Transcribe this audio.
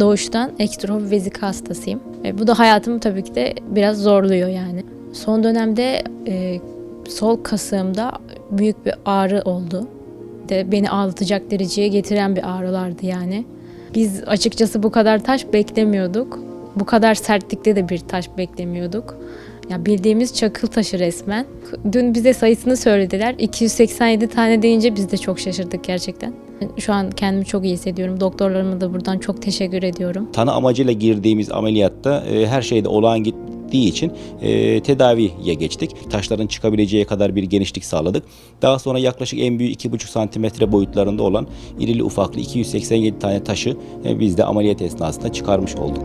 Doğuştan ekstrofobi vezika hastasıyım. E, bu da hayatımı tabii ki de biraz zorluyor yani. Son dönemde e, sol kasığımda büyük bir ağrı oldu. De beni ağlatacak dereceye getiren bir ağrılardı yani. Biz açıkçası bu kadar taş beklemiyorduk. Bu kadar sertlikte de bir taş beklemiyorduk. Ya bildiğimiz çakıl taşı resmen. Dün bize sayısını söylediler. 287 tane deyince biz de çok şaşırdık gerçekten. Şu an kendimi çok iyi hissediyorum. Doktorlarıma da buradan çok teşekkür ediyorum. Tanı amacıyla girdiğimiz ameliyatta e, her şeyde olağan gittiği için e, tedaviye geçtik. Taşların çıkabileceği kadar bir genişlik sağladık. Daha sonra yaklaşık en büyük 2,5 santimetre boyutlarında olan irili ufaklı 287 tane taşı e, biz de ameliyat esnasında çıkarmış olduk.